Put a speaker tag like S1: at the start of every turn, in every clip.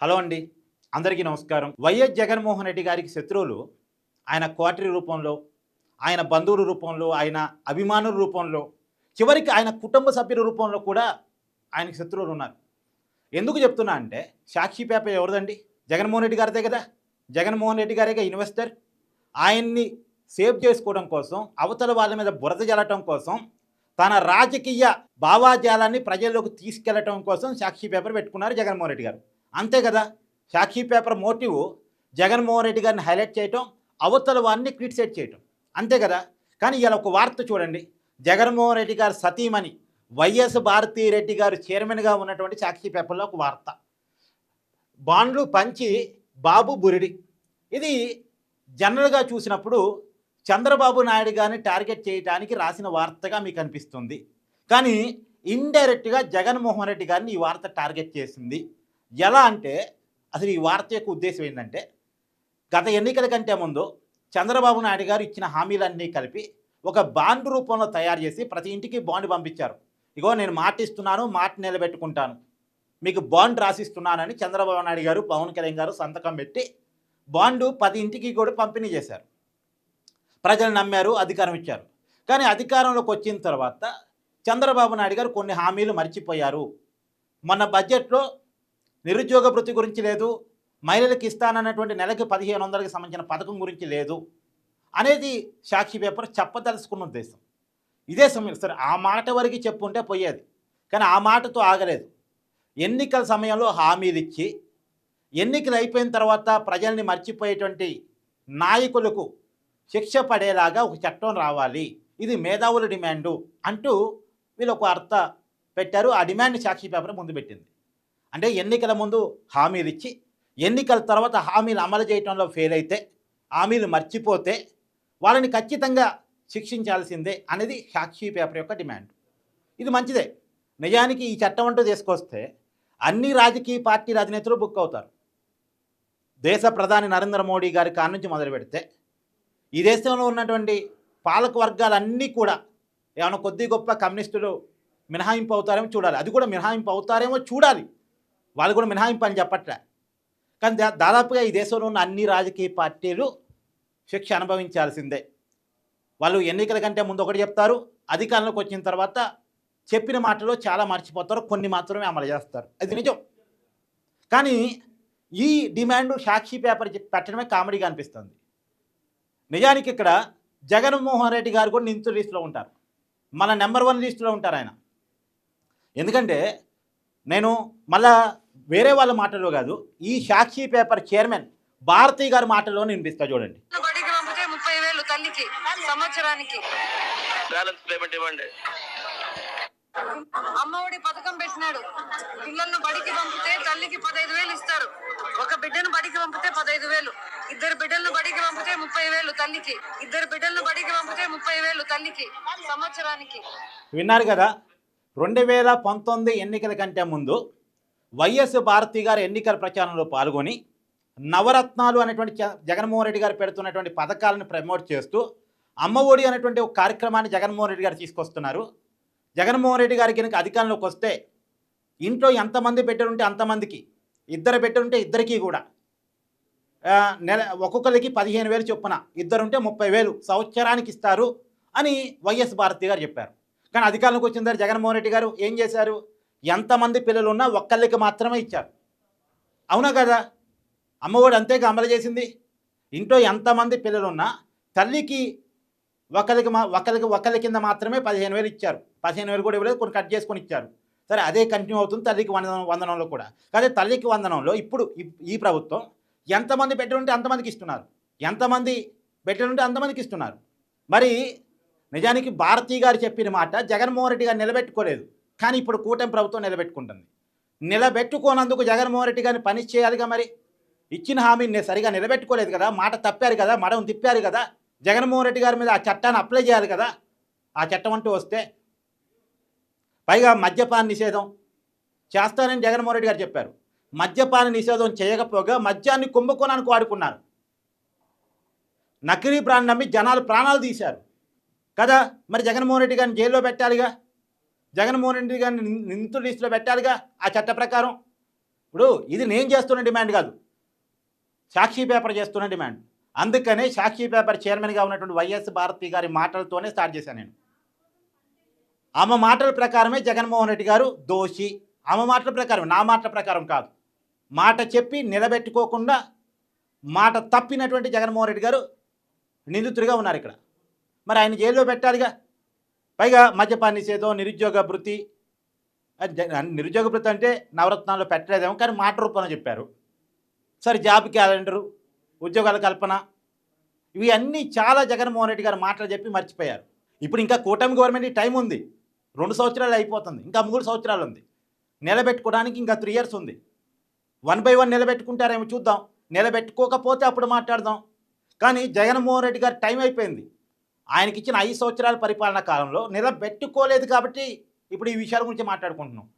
S1: Hello అండి. అందరికీ నమస్కారం. వైఎస్ జగన్మోహన్ రెడ్డి గారికి శత్రువులు ఆయన క్వార్టరీ రూపంలో ఆయన బంధువుల రూపంలో ఆయన అభిమానుల రూపంలో చివరికి ఆయన కుటుంబ సభ్యుల రూపంలో కూడా ఆయనకి శత్రువులు ఉన్నారు. ఎందుకు చెప్తున్నా అంటే సాక్షి పేపర్ ఎవరిదండి? జగన్మోహన్ రెడ్డి గారిదే కదా. జగన్మోహన్ రెడ్డి గారేగా ఇన్వెస్టర్. ఆయన్ని సేవ్ చేసుకోవడం కోసం అవతల వాళ్ళ మీద బురద జల్లటం కోసం తన రాజకీయ భావాజాలాన్ని ప్రజల్లోకి తీసుకెళ్ళటం కోసం సాక్షి పేపర్ పెట్టుకున్నారు జగన్మోహన్ రెడ్డి గారు. అంతే కదా. సాక్షి పేపర్ మోటివ్ జగన్మోహన్ రెడ్డి గారిని హైలైట్ చేయటం అవతల వారిని క్రిటిసైడ్ చేయటం. అంతే కదా. కానీ ఇలా ఒక వార్త చూడండి. జగన్మోహన్ రెడ్డి గారు సతీమణి వైఎస్ భారతీ రెడ్డి గారు చైర్మన్గా ఉన్నటువంటి సాక్షి పేపర్లో ఒక వార్త. బాండ్లు పంచి బాబు బురిడి. ఇది జనరల్గా చూసినప్పుడు చంద్రబాబు నాయుడు గారిని టార్గెట్ చేయడానికి రాసిన వార్తగా మీకు అనిపిస్తుంది. కానీ ఇండైరెక్ట్గా జగన్మోహన్ రెడ్డి గారిని ఈ వార్త టార్గెట్ చేసింది. ఎలా అంటే అసలు ఈ వార్త యొక్క ఉద్దేశం ఏంటంటే గత ఎన్నికల కంటే ముందు చంద్రబాబు నాయుడు గారు ఇచ్చిన హామీలన్నీ కలిపి ఒక బాండ్ రూపంలో తయారు చేసి ప్రతి ఇంటికి బాండ్ పంపించారు. ఇగో నేను మాట ఇస్తున్నాను మాట నిలబెట్టుకుంటాను. మీకు బాండ్ రాసిస్తున్నానని చంద్రబాబు నాయుడు గారు పవన్ కళ్యాణ్ గారు సంతకం పెట్టి బాండు పది ఇంటికి కూడా పంపిణీ చేశారు. ప్రజలు నమ్మారు అధికారం ఇచ్చారు. కానీ అధికారంలోకి వచ్చిన తర్వాత చంద్రబాబు నాయుడు గారు కొన్ని హామీలు మర్చిపోయారు. మొన్న బడ్జెట్లో నిరుద్యోగ వృత్తి గురించి లేదు. మహిళలకు ఇస్తానన్నటువంటి నెలకి పదిహేను వందలకి సంబంధించిన పథకం గురించి లేదు. అనేది సాక్షి పేపర్ చెప్పదలుచుకున్న ఉద్దేశం. ఇదే సమయం సరే ఆ మాట వరకు చెప్పుంటే పోయేది. కానీ ఆ మాటతో ఆగలేదు. ఎన్నికల సమయంలో హామీలు ఇచ్చి ఎన్నికలు అయిపోయిన తర్వాత ప్రజల్ని మర్చిపోయేటువంటి నాయకులకు శిక్ష పడేలాగా ఒక చట్టం రావాలి. ఇది మేధావుల డిమాండు అంటూ వీళ్ళు ఒక అర్థ పెట్టారు. ఆ డిమాండ్ సాక్షి పేపర్ ముందు పెట్టింది. అంటే ఎన్నికల ముందు హామీలు ఇచ్చి ఎన్నికల తర్వాత హామీలు అమలు చేయడంలో ఫెయిల్ అయితే హామీలు మర్చిపోతే వాళ్ళని ఖచ్చితంగా శిక్షించాల్సిందే అనేది సాక్షి పేపర్ యొక్క డిమాండ్. ఇది మంచిదే. నిజానికి ఈ చట్టం అంటూ తీసుకొస్తే అన్ని రాజకీయ పార్టీల అధినేతలు బుక్ అవుతారు. దేశ ప్రధాని నరేంద్ర మోడీ గారి కాడ నుంచి మొదలు పెడితే ఈ దేశంలో ఉన్నటువంటి పాలక వర్గాలన్నీ కూడా ఏమైనా కొద్ది గొప్ప కమ్యూనిస్టులు మినహాయింపు అవుతారేమో చూడాలి. అది కూడా మినహాయింపు అవుతారేమో చూడాలి. వాళ్ళు కూడా మినహాయింపు అని చెప్పట్లే. కానీ దా- దాదాపుగా ఈ దేశంలో ఉన్న అన్ని రాజకీయ పార్టీలు శిక్ష అనుభవించాల్సిందే. వాళ్ళు ఎన్నికల కంటే ముందు ఒకటి చెప్తారు అధికారంలోకి వచ్చిన తర్వాత చెప్పిన మాటలో చాలా మర్చిపోతారు కొన్ని మాత్రమే అమలు చేస్తారు. అది నిజం. కానీ ఈ డిమాండ్ సాక్షి పేపర్ పెట్టడమే కామెడీగా అనిపిస్తుంది. నిజానికి ఇక్కడ జగన్మోహన్ రెడ్డి గారు కూడా నింతు లిస్టులో ఉంటారు. మన నెంబర్ వన్ లిస్టులో ఉంటారు ఆయన. ఎందుకంటే నేను మళ్ళా వేరే వాళ్ళ మాటలో కాదు ఈ సాక్షి పేపర్ చైర్మన్ భారతి గారి మాటలో వినిపిస్తా చూడండి.
S2: బడికి పంపితే ముప్పై వేలు తల్లికి సంవత్సరానికి.
S3: బ్యాలెన్స్ పేమెంట్ ఇవ్వండి.
S2: అమ్మఒడి పథకం పెట్టినాడు. పిల్లలను బడికి పంపితే తల్లికి పదహైదు వేలు ఇస్తారు. ఒక బిడ్డను బడికి పంపితే పదహైదు వేలు. ఇద్దరు బిడ్డలను బడికి పంపితే ముప్పై వేలు తల్లికి. ఇద్దరు బిడ్డలను బడికి పంపితే ముప్పై వేలు తల్లికి సంవత్సరానికి.
S1: విన్నారు కదా రెండు వేల పంతొమ్మిది ఎన్నికల కంటే ముందు వైఎస్ భారతి గారు ఎన్నికల ప్రచారంలో పాల్గొని నవరత్నాలు అనేటువంటి జగన్మోహన్ రెడ్డి గారు పెడుతున్నటువంటి పథకాలను ప్రమోట్ చేస్తూ అమ్మ ఒడి అనేటువంటి ఒక కార్యక్రమాన్ని జగన్మోహన్ రెడ్డి గారు తీసుకొస్తున్నారు. జగన్మోహన్ రెడ్డి గారికి కనుక అధికారంలోకి వస్తే ఇంట్లో ఎంతమంది పెట్టారుంటే అంతమందికి ఇద్దరు పెట్టారుంటే ఇద్దరికీ కూడా. నెల ఒక్కొక్కరికి పదిహేను వేలు చొప్పున ఇద్దరుంటే ముప్పై వేలు సంవత్సరానికి ఇస్తారు అని వైఎస్ భారతి గారు చెప్పారు. కానీ అధికారంలోకి వచ్చిన తర్వాత జగన్మోహన్ రెడ్డి గారు ఏం చేశారు? ఎంతమంది పిల్లలు ఉన్నా ఒక్కళ్ళకి మాత్రమే ఇచ్చారు. అవునా కదా? అమ్మఒడి అంతేగా అమలు చేసింది? ఇంట్లో ఎంతమంది పిల్లలు ఉన్నా తల్లికి ఒకరికి మా ఒకరికి ఒకరి కింద మాత్రమే పదిహేను వేలు ఇచ్చారు. పదిహేను వేలు కూడా ఇవ్వలేదు కొన్ని కట్ చేసుకొని ఇచ్చారు. సరే అదే కంటిన్యూ అవుతుంది తల్లికి వందనం వందనంలో కూడా. కానీ తల్లికి వందనంలో ఇప్పుడు ఈ- ప్రభుత్వం ఎంతమంది ఉంటే అంతమందికి ఇస్తున్నారు. ఎంతమంది ఉంటే అంతమందికి ఇస్తున్నారు. మరి నిజానికి భారతీ గారు చెప్పిన మాట జగన్మోహన్ రెడ్డి గారు నిలబెట్టుకోలేదు. కానీ ఇప్పుడు కూటమి ప్రభుత్వం నిలబెట్టుకుంటుంది. నిలబెట్టుకోనందుకు జగన్మోహన్ రెడ్డి గారిని పని చేయాలిగా మరి? ఇచ్చిన హామీని సరిగా నిలబెట్టుకోలేదు కదా? మాట తప్పారు కదా? మడం తిప్పారు కదా? జగన్మోహన్ రెడ్డి గారి మీద ఆ చట్టాన్ని అప్లై చేయాలి కదా? ఆ చట్టం అంటూ వస్తే పైగా మద్యపాన నిషేధం చేస్తానని జగన్మోహన్ రెడ్డి గారు చెప్పారు. మద్యపాన నిషేధం చేయకపోగా మద్యాన్ని కుంభకోణానికి వాడుకున్నారు. నకిలీ బ్రాండ్ నమ్మి జనాలు ప్రాణాలు తీశారు. కదా? మరి జగన్మోహన్ రెడ్డి గారిని జైల్లో పెట్టాలిగా? జగన్మోహన్ రెడ్డి గారిని నిం- నిందితుల లిస్టులో పెట్టాలిగా ఆ చట్ట ప్రకారం? ఇప్పుడు ఇది నేను చేస్తున్న డిమాండ్ కాదు. సాక్షి పేపర్ చేస్తున్న డిమాండ్. అందుకనే సాక్షి పేపర్ చైర్మన్గా ఉన్నటువంటి వైఎస్ భారతి గారి మాటలతోనే స్టార్ట్ చేశాను నేను. ఆమె మాటల ప్రకారమే జగన్మోహన్ రెడ్డి గారు దోషి. ఆమె మాటల ప్రకారం నా మాటల ప్రకారం కాదు. మాట చెప్పి నిలబెట్టుకోకుండా మాట తప్పినటువంటి జగన్మోహన్ రెడ్డి గారు నిందితుడిగా ఉన్నారు ఇక్కడ. మరి ఆయన జైల్లో పెట్టాలిగా? పైగా మద్యపాన నిషేధం నిరుద్యోగ భృతి నిరుద్యోగ భృతి అంటే నవరత్నాల్లో పెట్టలేదేమో కానీ మాట రూపంలో చెప్పారు. సరే జాబ్ క్యాలెండరు ఉద్యోగాల కల్పన ఇవి అన్నీ చాలా జగన్మోహన్ రెడ్డి గారు మాటలు చెప్పి మర్చిపోయారు. ఇప్పుడు ఇంకా కూటమి గవర్నమెంట్ టైం ఉంది. రెండు సంవత్సరాలు అయిపోతుంది. ఇంకా మూడు సంవత్సరాలు ఉంది. నిలబెట్టుకోవడానికి ఇంకా త్రీ ఇయర్స్ ఉంది. వన్ బై వన్ నిలబెట్టుకుంటారేమో చూద్దాం. నిలబెట్టుకోకపోతే అప్పుడు మాట్లాడదాం. కానీ జగన్మోహన్ రెడ్డి గారు టైం అయిపోయింది. ఆయనకి ఇచ్చిన ఐదు సంవత్సరాల పరిపాలన కాలంలో నిలబెట్టుకోలేదు కాబట్టి ఇప్పుడు ఈ విషయాల గురించి మాట్లాడుకుంటున్నాం.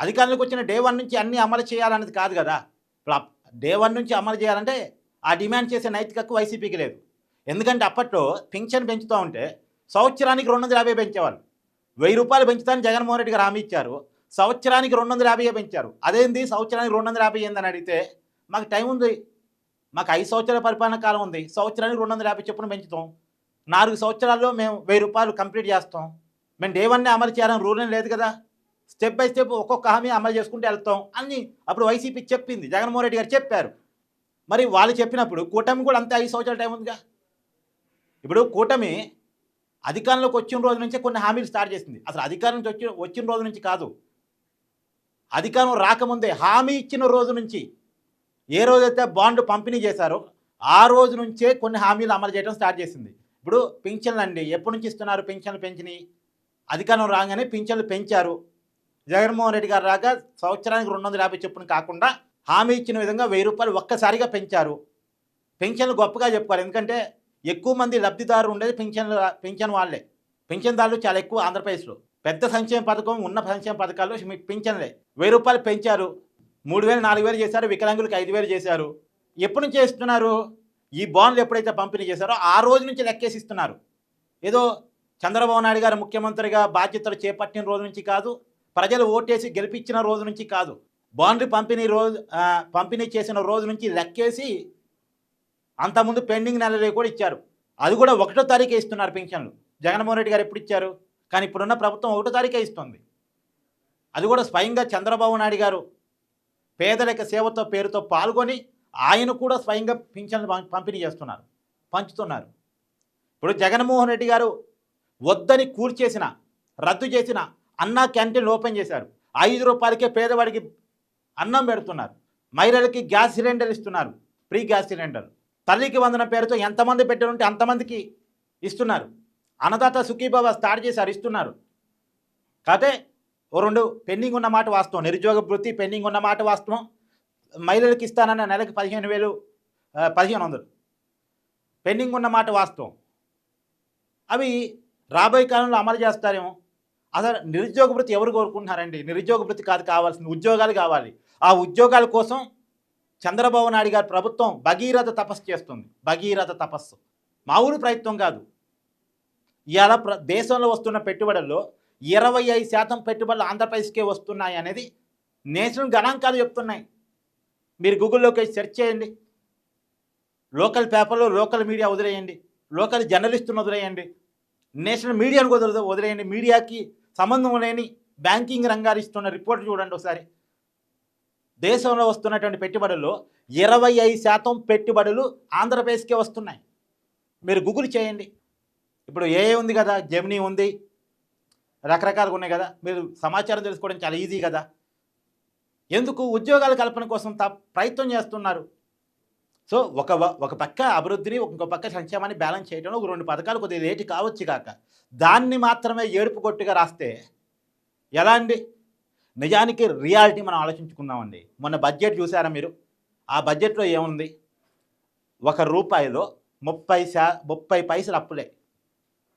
S1: అధికారంలోకి వచ్చిన డే వన్ నుంచి అన్నీ అమలు చేయాలన్నది కాదు కదా. ఇప్పుడు డే వన్ నుంచి అమలు చేయాలంటే ఆ డిమాండ్ చేసే నైతికకు వైసీపీకి లేదు. ఎందుకంటే అప్పట్లో పింఛన్ పెంచుతూ ఉంటే సంవత్సరానికి రెండు వందల యాభై పెంచేవాళ్ళు. వెయ్యి రూపాయలు పెంచుతానని జగన్మోహన్ రెడ్డి గారు హామీ ఇచ్చారు. సంవత్సరానికి రెండు వందల యాభై పెంచారు. అదేంది? సంవత్సరానికి రెండు వందల యాభై ఏందని అడిగితే మాకు టైం ఉంది. మాకు ఐదు సంవత్సరాల పరిపాలన కాలం ఉంది. సంవత్సరానికి రెండు వందల యాభై చొప్పున పెంచుతాం. నాలుగు సంవత్సరాల్లో మేము వెయ్యి రూపాయలు కంప్లీట్ చేస్తాం. మేము డే వన్నే అమలు చేయాలని రూల్ లేదు కదా. స్టెప్ బై స్టెప్ ఒక్కొక్క హామీ అమలు చేసుకుంటూ వెళ్తాం. అని అప్పుడు వైసీపీ చెప్పింది. జగన్మోహన్ రెడ్డి గారు చెప్పారు. మరి వాళ్ళు చెప్పినప్పుడు కూటమి కూడా అంతే ఐదు సంవత్సరాల టైం ఉందిగా. ఇప్పుడు కూటమి అధికారంలోకి వచ్చిన రోజు నుంచే కొన్ని హామీలు స్టార్ట్ చేసింది. అసలు అధికారం నుంచి వచ్చిన వచ్చిన రోజు నుంచి కాదు. అధికారం రాకముందే హామీ ఇచ్చిన రోజు నుంచి ఏ రోజైతే బాండ్ పంపిణీ చేశారో ఆ రోజు నుంచే కొన్ని హామీలు అమలు చేయడం స్టార్ట్ చేసింది. ఇప్పుడు పింఛన్లు అండి ఎప్పటి నుంచి ఇస్తున్నారు పింఛన్లు పెంచినాయి అధికారం రాగానే పింఛన్లు పెంచారు. జగన్మోహన్ రెడ్డి గారు రాగా సంవత్సరానికి రెండు వందల యాభై చొప్పున కాకుండా హామీ ఇచ్చిన విధంగా వెయ్యి రూపాయలు ఒక్కసారిగా పెంచారు. పెన్షన్లు గొప్పగా చెప్పుకోవాలి. ఎందుకంటే ఎక్కువ మంది లబ్ధిదారు ఉండేది పెన్షన్ పెన్షన్ వాళ్ళే. పెన్షన్దారులు చాలా ఎక్కువ ఆంధ్రప్రదేశ్లో. పెద్ద సంక్షేమ పథకం ఉన్న సంక్షేమ పథకాల్లో మీకు పెన్షన్లే వెయ్యి రూపాయలు పెంచారు. మూడు వేలు నాలుగు వేలు చేశారు. వికలాంగులకు ఐదు వేలు చేశారు. ఎప్పుడు నుంచి చేస్తున్నారు ఈ బాండ్లు ఎప్పుడైతే పంపిణీ చేశారో ఆ రోజు నుంచి లెక్కేసి ఇస్తున్నారు ఏదో చంద్రబాబు నాయుడు గారు ముఖ్యమంత్రిగా బాధ్యతలు చేపట్టిన రోజు నుంచి కాదు ప్రజలు ఓటేసి గెలిపించిన రోజు నుంచి కాదు బాండ్లు పంపిణీ రోజు పంపిణీ చేసిన రోజు నుంచి లెక్కేసి అంతకుముందు పెండింగ్ నెలలో కూడా ఇచ్చారు. అది కూడా ఒకటో తారీఖే ఇస్తున్నారు పెన్షన్లు. జగన్మోహన్ రెడ్డి గారు ఎప్పుడు ఇచ్చారు? కానీ ఇప్పుడున్న ప్రభుత్వం ఒకటో తారీఖే ఇస్తుంది. అది కూడా స్వయంగా చంద్రబాబు నాయుడు గారు పేదరిక సేవతో పేరుతో పాల్గొని ఆయన కూడా స్వయంగా పింఛన్లు పం- పంపిణీ చేస్తున్నారు పంచుతున్నారు. ఇప్పుడు జగన్మోహన్ రెడ్డి గారు వద్దని కూల్చేసిన రద్దు చేసిన అన్నా క్యాంటీన్లు ఓపెన్ చేశారు. ఐదు రూపాయలకే పేదవాడికి అన్నం పెడుతున్నారు. మహిళలకి గ్యాస్ సిలిండర్ ఇస్తున్నారు ఫ్రీ గ్యాస్ సిలిండర్ తల్లికి వందన పేరుతో ఎంతమంది పెట్టారంటే అంతమందికి ఇస్తున్నారు. అన్నదాత సుఖీబాబా స్టార్ట్ చేశారు ఇస్తున్నారు. కాకపోతే ఓ రెండు పెండింగ్ ఉన్న మాట వాస్తవం నిరుద్యోగ వృత్తి పెండింగ్ ఉన్న మాట వాస్తవం. మహిళలకు ఇస్తానన్న నెలకు పదిహేను వేలు పదిహేను వందలు. పెండింగ్ ఉన్న మాట వాస్తవం. అవి రాబోయే కాలంలో అమలు చేస్తారేమో? అసలు నిరుద్యోగ వృత్తి ఎవరు కోరుకుంటున్నారండి? నిరుద్యోగ వృత్తి కాదు కావాల్సింది ఉద్యోగాలు కావాలి. ఆ ఉద్యోగాల కోసం చంద్రబాబు నాయుడు గారి ప్రభుత్వం భగీరథ తపస్సు చేస్తుంది. భగీరథ తపస్సు. మామూలు ప్రయత్నం కాదు. ఇవాళ ప్ర దేశంలో వస్తున్న పెట్టుబడుల్లో ఇరవై ఐదు శాతం పెట్టుబడులు ఆంధ్రప్రదేశ్కే వస్తున్నాయి అనేది నేషనల్ గణాంకాలు చెప్తున్నాయి. మీరు గూగుల్లోకి సెర్చ్ చేయండి. లోకల్ పేపర్లో లోకల్ మీడియా వదిలేయండి. లోకల్ జర్నలిస్టును వదిలేయండి. నేషనల్ మీడియాను వదిలే వదిలేయండి. మీడియాకి సంబంధం లేని బ్యాంకింగ్ రంగాలు ఇస్తున్న రిపోర్ట్ చూడండి ఒకసారి. దేశంలో వస్తున్నటువంటి పెట్టుబడుల్లో ఇరవై ఐదు శాతం పెట్టుబడులు ఆంధ్రప్రదేశ్కే వస్తున్నాయి. మీరు గూగుల్ చేయండి. ఇప్పుడు ఏ ఉంది కదా? జెమినీ ఉంది. రకరకాలుగా ఉన్నాయి కదా. మీరు సమాచారం తెలుసుకోవడం చాలా ఈజీ కదా. ఎందుకు ఉద్యోగాల కల్పన కోసం త ప్రయత్నం చేస్తున్నారు? సో ఒక ఒక పక్క అభివృద్ధిని ఇంకో పక్క సంక్షేమాన్ని బ్యాలెన్స్ చేయడం ఒక రెండు పథకాలు కొద్దిగా లేటు కావచ్చు కాక. దాన్ని మాత్రమే ఏడుపు కొట్టుగా రాస్తే ఎలా అండి? నిజానికి రియాలిటీ మనం ఆలోచించుకుందామండి. మొన్న బడ్జెట్ చూసారా మీరు? ఆ బడ్జెట్లో ఏముంది? ఒక రూపాయిలో ముప్పై శా ముప్పై పైసలు అప్పులే.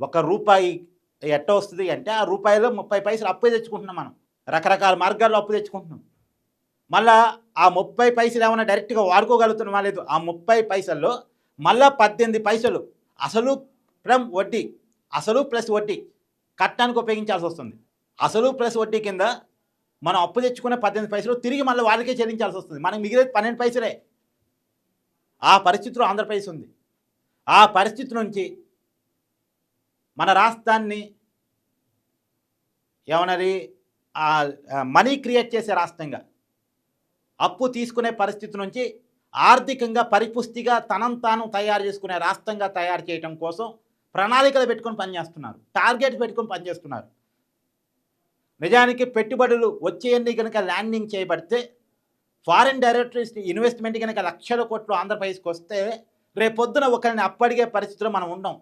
S1: ఒక రూపాయి ఎట్ట వస్తుంది అంటే ఆ రూపాయిలో ముప్పై పైసలు అప్పు తెచ్చుకుంటున్నాం మనం. రకరకాల మార్గాల్లో అప్పు తెచ్చుకుంటున్నాం. మళ్ళా ఆ ముప్పై పైసలు ఏమైనా డైరెక్ట్గా వాడుకోగలుగుతున్నామా లేదు ఆ ముప్పై పైసల్లో మళ్ళా పద్దెనిమిది పైసలు అసలు ఫ్రమ్ వడ్డీ అసలు ప్లస్ వడ్డీ కట్టడానికి ఉపయోగించాల్సి వస్తుంది. అసలు ప్లస్ వడ్డీ కింద మనం అప్పు తెచ్చుకునే పద్దెనిమిది పైసలు తిరిగి మళ్ళీ వాళ్ళకే చెల్లించాల్సి వస్తుంది. మనకి మిగిలేదు పన్నెండు పైసలే. ఆ పరిస్థితిలో ఆంధ్రప్రదేశ్ ఉంది. ఆ పరిస్థితి నుంచి మన రాష్ట్రాన్ని ఏమన్నది మనీ క్రియేట్ చేసే రాష్ట్రంగా అప్పు తీసుకునే పరిస్థితి నుంచి ఆర్థికంగా పరిపుష్టిగా తనం తాను తయారు చేసుకునే రాష్ట్రంగా తయారు చేయడం కోసం ప్రణాళికలు పెట్టుకొని పనిచేస్తున్నారు. టార్గెట్ పెట్టుకొని పనిచేస్తున్నారు. నిజానికి పెట్టుబడులు వచ్చేయన్ని కనుక ల్యాండింగ్ చేయబడితే ఫారిన్ డైరెక్టరీస్ ఇన్వెస్ట్మెంట్ కనుక లక్షల కోట్లు ఆంధ్రప్రదేశ్కి వస్తే రేపొద్దున ఒకరిని అప్పడిగే పరిస్థితిలో మనం ఉన్నాం.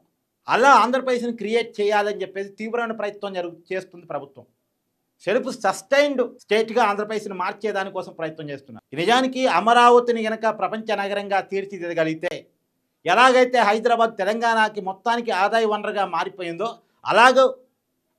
S1: అలా ఆంధ్రప్రదేశ్ని క్రియేట్ చేయాలని చెప్పేసి తీవ్రమైన ప్రయత్నం జరుగు చేస్తుంది ప్రభుత్వం. సెల్ఫ్ సస్టైన్డ్ స్టేట్గా ఆంధ్రప్రదేశ్ని మార్చే దానికోసం ప్రయత్నం చేస్తున్నారు. నిజానికి అమరావతిని గనక ప్రపంచ నగరంగా తీర్చిదిద్దగలిగితే ఎలాగైతే హైదరాబాద్ తెలంగాణకి మొత్తానికి ఆదాయ వనరుగా మారిపోయిందో అలాగే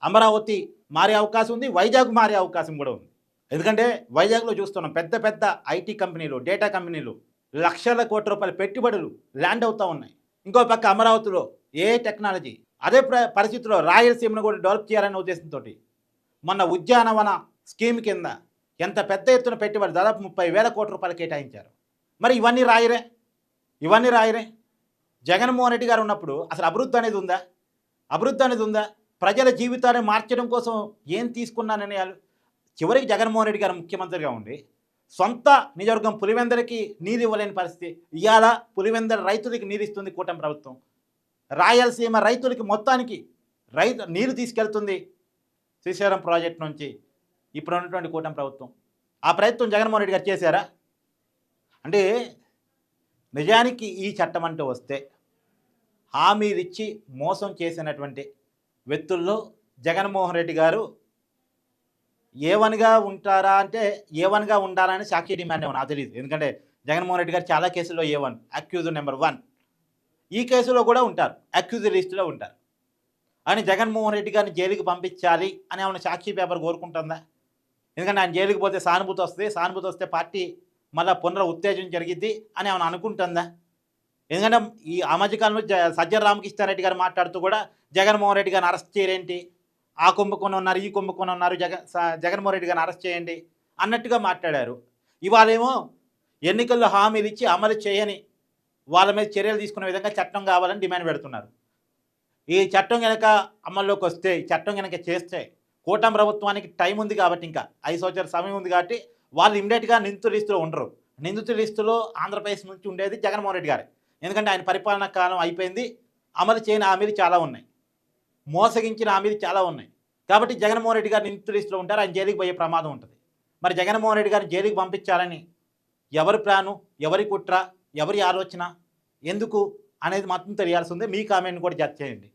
S1: అమరావతి మారే అవకాశం ఉంది వైజాగ్ మారే అవకాశం కూడా ఉంది. ఎందుకంటే వైజాగ్లో చూస్తున్నాం పెద్ద పెద్ద ఐటీ కంపెనీలు డేటా కంపెనీలు లక్షల కోట్ల రూపాయల పెట్టుబడులు ల్యాండ్ అవుతూ ఉన్నాయి. ఇంకో పక్క అమరావతిలో ఏ టెక్నాలజీ అదే ప్ర- పరిస్థితిలో రాయలసీమను కూడా డెవలప్ చేయాలనే ఉద్దేశంతో మొన్న ఉద్యానవన స్కీమ్ కింద ఎంత పెద్ద ఎత్తున పెట్టుబడి దాదాపు ముప్పై వేల కోట్ల రూపాయలు కేటాయించారు. మరి ఇవన్నీ రాయరే? ఇవన్నీ రాయరే? జగన్మోహన్ రెడ్డి గారు ఉన్నప్పుడు అసలు అభివృద్ధి అనేది ఉందా? అభివృద్ధి అనేది ఉందా? ప్రజల జీవితాన్ని మార్చడం కోసం ఏం తీసుకున్న నిర్ణయాలు చివరికి జగన్మోహన్ రెడ్డి గారు ముఖ్యమంత్రిగా ఉండి సొంత నిజవర్గం పులివెందరికి నీరు ఇవ్వలేని పరిస్థితి ఇవాళ పులివెందర రైతులకి నీరు ఇస్తుంది కూటమి ప్రభుత్వం. రాయలసీమ రైతులకి మొత్తానికి రైతు నీరు తీసుకెళ్తుంది. శ్రీశైలం ప్రాజెక్ట్ నుంచి ఇప్పుడు ఉన్నటువంటి కూటమి ప్రభుత్వం. ఆ ప్రయత్నం జగన్మోహన్ రెడ్డి గారు చేశారా? అంటే నిజానికి ఈ చట్టం అంటూ వస్తే హామీలిచ్చి మోసం చేసినటువంటి వ్యక్తుల్లో జగన్మోహన్ రెడ్డి గారు ఏవన్గా ఉంటారా అంటే ఏవన్గా ఉండాలని సాక్షి డిమాండ్ ఏమో నాకు తెలియదు ఎందుకంటే జగన్మోహన్ రెడ్డి గారు చాలా కేసుల్లో A one accused number one. ఈ కేసులో కూడా ఉంటారు. అక్యూజ్ లిస్టులో ఉంటారు. అని జగన్మోహన్ రెడ్డి గారిని జైలుకి పంపించాలి అని ఆమె సాక్షి పేపర్ కోరుకుంటుందా? ఎందుకంటే ఆయన జైలుకి పోతే సానుభూతి వస్తుంది. సానుభూతి వస్తే పార్టీ మళ్ళీ పునర ఉత్తేజం జరిగిద్ది అని ఆమెను అనుకుంటుందా? ఎందుకంటే ఈ ఆ మధ్యకాలంలో జ సజ్జల రామకృష్ణారెడ్డి గారు మాట్లాడుతూ కూడా జగన్మోహన్ రెడ్డి గారిని అరెస్ట్ చేయరేంటి ఆ కుంభకోణం ఉన్నారు ఈ కుంభకోణం ఉన్నారు జగ జగన్మోహన్ రెడ్డి గారిని అరెస్ట్ చేయండి అన్నట్టుగా మాట్లాడారు. ఇవాళేమో ఎన్నికల్లో హామీలు ఇచ్చి అమలు చేయని వాళ్ళ మీద చర్యలు తీసుకునే విధంగా చట్టం కావాలని డిమాండ్ పెడుతున్నారు. ఈ చట్టం కనుక అమల్లోకి వస్తే చట్టం కనుక చేస్తే కూటమి ప్రభుత్వానికి టైం ఉంది కాబట్టి ఇంకా ఐదు సంవత్సరాల సమయం ఉంది కాబట్టి వాళ్ళు ఇమ్మీడియట్గా నిందితుల లిస్టులో ఉండరు. నిందితుల లిస్టులో ఆంధ్రప్రదేశ్ నుంచి ఉండేది జగన్మోహన్ రెడ్డి గారు. ఎందుకంటే ఆయన పరిపాలనా కాలం అయిపోయింది అమలు చేయని హామీలు చాలా ఉన్నాయి. మోసగించిన హామీలు చాలా ఉన్నాయి. కాబట్టి జగన్మోహన్ రెడ్డి గారు నిందితుల లిస్టులో ఉంటారు ఆయన జైలుకి పోయే ప్రమాదం ఉంటుంది. మరి జగన్మోహన్ రెడ్డి గారిని జైలుకి పంపించాలని ఎవరి ప్లాను ఎవరి కుట్ర ఎవరి ఆలోచన ఎందుకు అనేది మాత్రం తెలియాల్సి ఉంది. మీ కామెంట్ కూడా జడ్జ్ చేయండి.